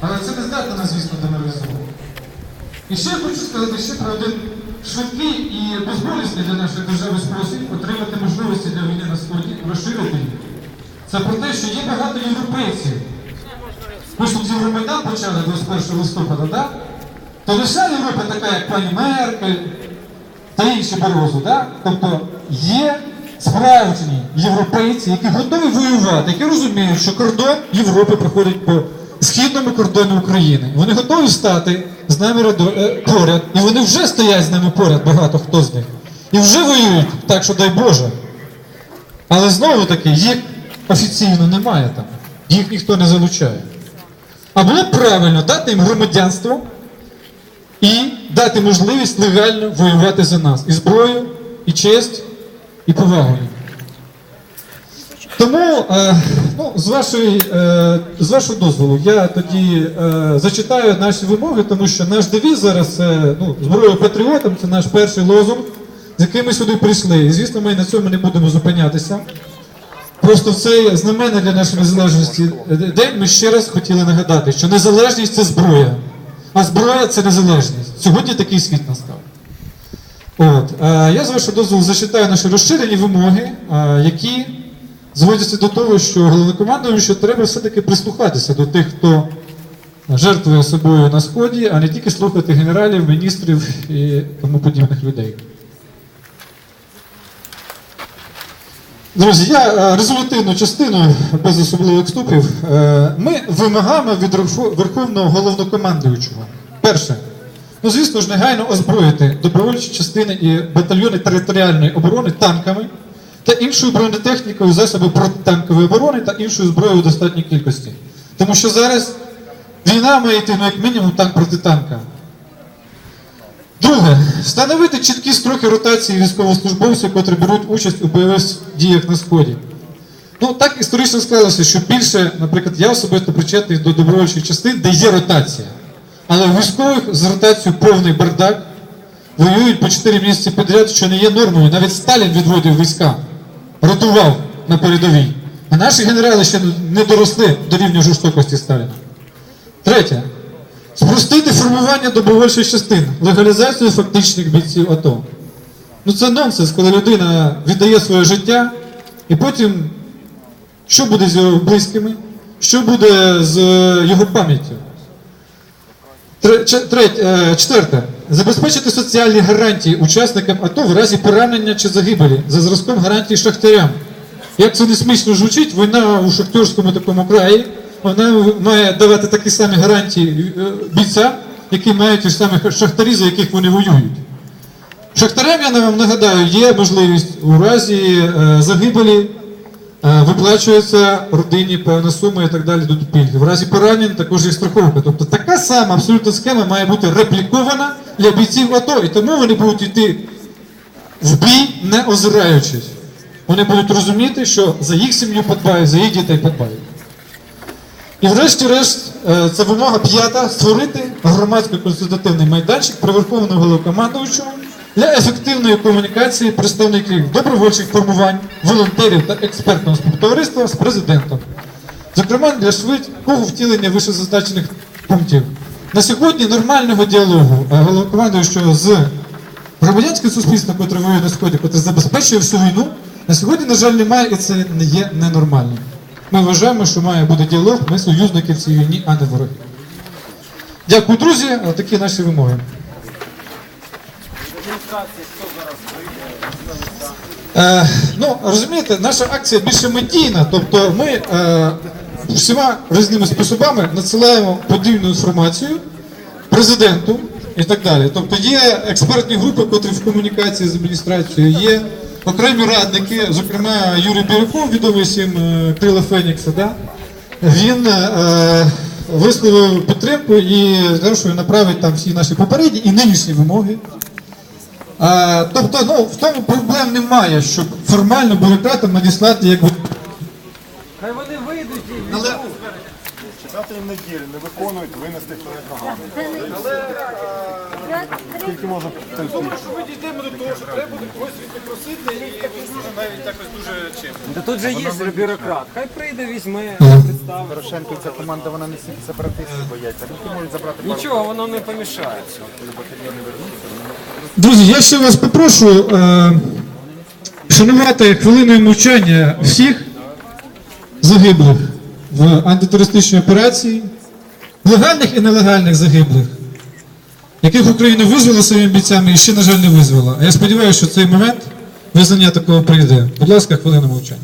Але це не здатне нас, звісно, деморалізувати. І ще хочу сказати ще про один швидкий і безболісний для нашої держави спосіб отримати можливості для війни на сході, розширити їх. Це про те, що є багато європейців. Ми ж тут Євромайдан почали 21 листопада, так? То вся Європа така, як пані Меркель та інші Борозу, так? Тобто є справжні європейці, які готові воювати, які розуміють, що кордон Європи проходить по східному кордону України. Вони готові стати з нами е, поряд, і вони вже стоять з нами поряд, багато хто з них. І вже воюють, так що дай Боже. Але знову таки, їх офіційно немає там, їх ніхто не залучає. А було б правильно дати їм громадянство і дати можливість легально воювати за нас. І зброю, і честь, і повагою. Тому, е, ну, з, вашої, е, з вашого дозволу, я тоді е, зачитаю наші вимоги, тому що наш девіз зараз ну, зброя патріотам, це наш перший лозунг, з яким ми сюди прийшли. І звісно, ми на цьому не будемо зупинятися. Просто в цей знаменний для нашої незалежності день ми ще раз хотіли нагадати, що незалежність це зброя, а зброя це незалежність. Сьогодні такий світ настав. От, я з вашого дозволу зачитаю наші розширені вимоги, які зводяться до того, що головнокомандуючу треба все-таки прислухатися до тих, хто жертвує собою на сході, а не тільки слухати генералів, міністрів і тому подібних людей. Друзі, я е, резолютивну частину без особливих вступів. е, Ми вимагаємо від Верховного головнокомандуючого. Перше, ну звісно ж, негайно озброїти добровольчі частини і батальйони територіальної оборони танками та іншою бронетехнікою, засоби протитанкової оборони та іншою зброєю у достатній кількості. Тому що зараз війна має йти ну, як мінімум танк проти танка. Друге, встановити чіткі строки ротації військовослужбовців, котрі беруть участь у бойових діях на сході. Ну так історично склалося, що більше, наприклад, я особисто причетний до добровольчих частин, де є ротація. Але у військових з ротацією повний бардак воюють по 4 місяці підряд, що не є нормою. Навіть Сталін відводив війська, ротував на передовій. А наші генерали ще не доросли до рівня жорстокості Сталіна. Третє. Спростити формування добровольчих частин, легалізацію фактичних бійців АТО. Ну це нонсенс, коли людина віддає своє життя, і потім що буде з його близькими, що буде з е, його пам'яттю. Е, Четверте. Забезпечити соціальні гарантії учасникам АТО в разі поранення чи загибелі за зразком гарантій шахтарям. Як це не смішно звучить, війна у шахтерському такому краї, вона має давати такі самі гарантії е, бійцям, які мають ті самі шахтарі, за яких вони воюють. Шахтарям, я вам нагадаю, є можливість у разі е, загибелі е, виплачується родині певна сума і так далі до пільги. В разі поранень також є страховка. Тобто така сама абсолютно схема має бути реплікована для бійців АТО, і тому вони будуть йти в бій, не озираючись. Вони будуть розуміти, що за їх сім'ю подбають, за їх дітей подбають. І врешті-решт, е, це вимога п'ята створити громадський консультативний майданчик при Верховному головнокомандуючому для ефективної комунікації представників добровольчих формувань, волонтерів та експертного співтовариства з президентом. Зокрема, для швидкого втілення вищезазначених пунктів. На сьогодні нормального діалогу е, головнокомандуючого з громадянським суспільством, яке воює на сході, яке забезпечує всю війну, на сьогодні, на жаль, немає, і це не є ненормальним. Ми вважаємо, що має бути діалог, ми союзники в цій війні, а не вороги. Дякую, друзі. Такі наші вимоги. Е, ну, розумієте, наша акція більше медійна, тобто ми е, всіма різними способами надсилаємо подібну інформацію президенту і так далі. Тобто є експертні групи, котрі в комунікації з адміністрацією, є окремі радники, зокрема Юрій Бірюков, відомий всім е, Крила Фенікса, да? він е, висловив підтримку і що направить там всі наші попередні і нинішні вимоги. А, тобто, ну, в тому проблем немає, щоб формально бюрократам надіслати якби. Хай вони Читати неділі не виконують, винести перед ногами. Скільки можна терпіти? що ми дійдемо до того, що треба буде когось попросити і може навіть якось дуже чим. Та тут же є бюрократ. Хай прийде, візьме, представить. Порошенко ця команда, вона не стільки сепаратистів бояться. Вони можуть забрати Нічого, воно не помішає. Друзі, я ще вас попрошу е, шанувати хвилиною мовчання всіх загиблих в антитерористичній операції, легальних і нелегальних загиблих, яких Україна визвала своїми бійцями і ще, на жаль, не визвала. А я сподіваюся, що цей момент визнання такого прийде. Будь ласка, хвилина мовчання.